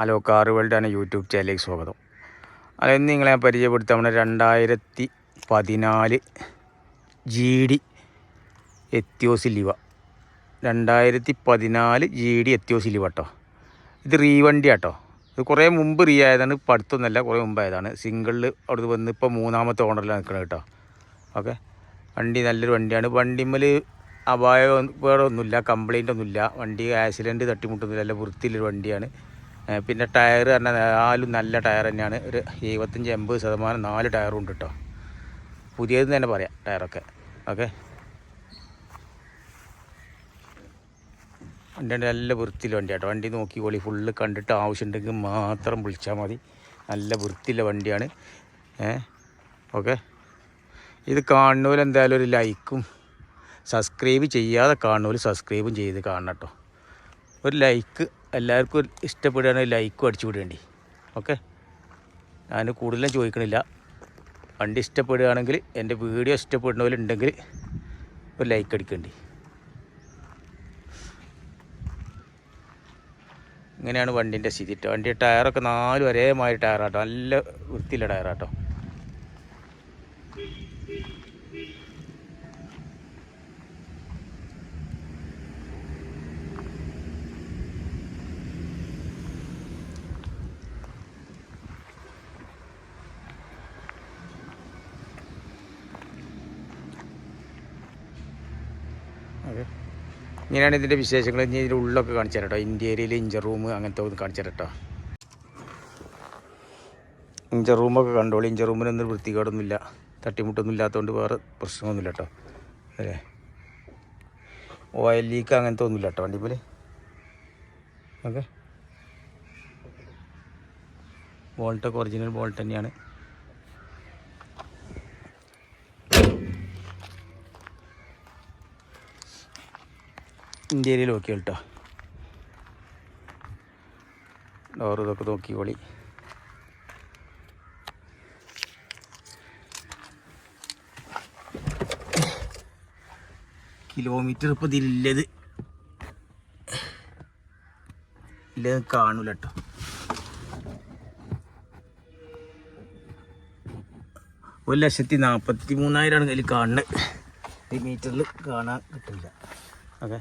Hello car ആണ് YouTube ചാനലിലേക്ക് സ്വാഗതം. അതായത് നിങ്ങളെ ഞാൻ പരിചയപ്പെടുത്താൻ നമ്മുടെ രണ്ടായിരത്തി പതിനാല് ജി ഡി എത്തിയോസ് രണ്ടായിരത്തി പതിനാല് ജി ഡി എത്തിയോസ് കേട്ടോ ഇത് റീവണ്ടി ആട്ടോ. ഇത് കുറേ മുമ്പ് റീ ആയതാണ് ഇപ്പം കുറേ മുമ്പായതാണ് സിംഗിളിൽ അവിടുന്ന് വന്ന് ഇപ്പോൾ മൂന്നാമത്തെ ഓണറിലാണ് നിൽക്കുന്നത് കേട്ടോ. ഓക്കെ? വണ്ടി നല്ലൊരു വണ്ടിയാണ്. വണ്ടിമ്മൽ അപായം വേറെ ഒന്നുമില്ല കംപ്ലൈന്റ് ഒന്നുമില്ല. വണ്ടി ആക്സിഡന്റ് തട്ടിമുട്ടൊന്നുമില്ല നല്ല വൃത്തിയിലൊരു വണ്ടിയാണ്. പിന്നെ ടയർ പറഞ്ഞാൽ നാലും നല്ല ടയർ തന്നെയാണ്. ഒരു എഴുപത്തഞ്ച് എൺപത് ശതമാനം നാല് ടയറും ഉണ്ട് കേട്ടോ പുതിയതെന്ന് തന്നെ പറയാം ടയറൊക്കെ. ഓക്കെ? വണ്ടി നല്ല വൃത്തിയിൽ വണ്ടി കേട്ടോ വണ്ടി നോക്കിക്കോളി ഫുള്ള് കണ്ടിട്ട് ആവശ്യമുണ്ടെങ്കിൽ മാത്രം വിളിച്ചാൽ മതി. നല്ല വൃത്തിയുള്ള വണ്ടിയാണ്. ഏ? ഓക്കെ? ഇത് കാണുന്നവർ എന്തായാലും ഒരു ലൈക്കും സബ്സ്ക്രൈബ് ചെയ്യാതെ കാണുന്നവർ സബ്സ്ക്രൈബും ചെയ്ത് കാണണം കേട്ടോ ഒരു ലൈക്ക് എല്ലാവർക്കും ഇഷ്ടപ്പെടുകയാണെങ്കിൽ ലൈക്കും അടിച്ചു വിടേണ്ടി. ഓക്കെ ഞാൻ കൂടുതലും ചോദിക്കണില്ല. വണ്ടി ഇഷ്ടപ്പെടുകയാണെങ്കിൽ എന്റെ വീഡിയോ ഇഷ്ടപ്പെടുന്നവരുണ്ടെങ്കിൽ ഒരു ലൈക്ക് അടിക്കേണ്ടി. ഇങ്ങനെയാണ് വണ്ടീന്റെ സ്ഥിതി. കേട്ടോ വണ്ടി ടയറൊക്കെ നാല് ഒരേമാതിരി ടയറാട്ടോ. നല്ല വൃത്തിയുള്ള ടയറാട്ടോ. ഇങ്ങനെയാണ് ഇതിന്റെ വിശേഷങ്ങൾ. ഇനി ഇതിന്റെ ഉള്ളൊക്കെ കാണിച്ചു തരാം കേട്ടോ. ഇന്റീരിയൽ ഇഞ്ചർ റൂം അങ്ങനത്തെ ഒന്ന് കാണിച്ചു തരാം കേട്ടോ. ഇഞ്ചർ റൂമൊക്കെ കണ്ടോളൂ. ഇഞ്ചർ റൂമിനൊന്നും വൃത്തികേടൊന്നുമില്ല. തട്ടിമുട്ടൊന്നും ഇല്ലാത്തതുകൊണ്ട് വേറെ പ്രശ്നമൊന്നുമില്ല കേട്ടോ. അല്ലേ? ഓയിൽ ലീക്ക് അങ്ങനത്തെ ഒന്നുമില്ല കേട്ടോ വണ്ടി പോലെ ഓക്കെ ബോൾട്ടൊക്കെ ഒറിജിനൽ ബോൾട്ട് തന്നെയാണ്. ഇന്ത്യയിൽ നോക്കി കേട്ടോ. ഡോർ ഇതൊക്കെ നോക്കിക്കോളി കിലോമീറ്റർ ഇപ്പം ഇതില്ലത് ഇല്ലത് കാണൂല കേട്ടോ. ഒരു ലക്ഷത്തി നാൽപ്പത്തി മൂന്നായിരമാണ് കയ്യിൽ കാണുന്നത് ഈ മീറ്ററിൽ കാണാൻ കിട്ടില്ല. ഓക്കെ.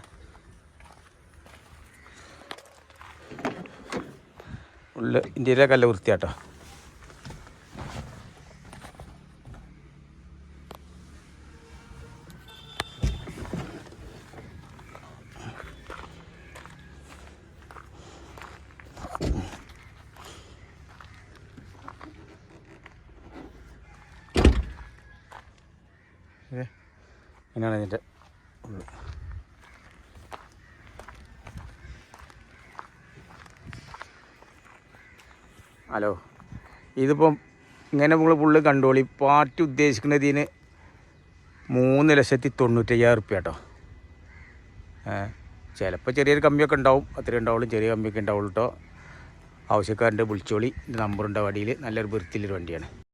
ഉള്ള ഇന്ത്യയിലെ കല്ല വൃത്തിയാട്ടോ. അങ്ങനെയാണ് ഇതിന്റെ ഉള്ളത് ഹലോ. ഇതിപ്പം ഇങ്ങനെ നമ്മൾ പുള്ളി കണ്ടോളി. പാർട്ടി ഉദ്ദേശിക്കുന്നതിന് മൂന്ന് ലക്ഷത്തി തൊണ്ണൂറ്റയ്യായിരം റുപ്യ കേട്ടോ. ചിലപ്പോൾ ചെറിയൊരു കമ്മിയൊക്കെ ഉണ്ടാവും. അത്രയും ഉണ്ടാവുള്ളൂ. ചെറിയ കമ്മിയൊക്കെ ഉണ്ടാവുള്ളൂ കേട്ടോ. ആവശ്യക്കാരന്റെ വിളിച്ചോളി. നമ്പറുണ്ട് വടിയിൽ. നല്ലൊരു വൃത്തിയിലൊരു വണ്ടിയാണ്.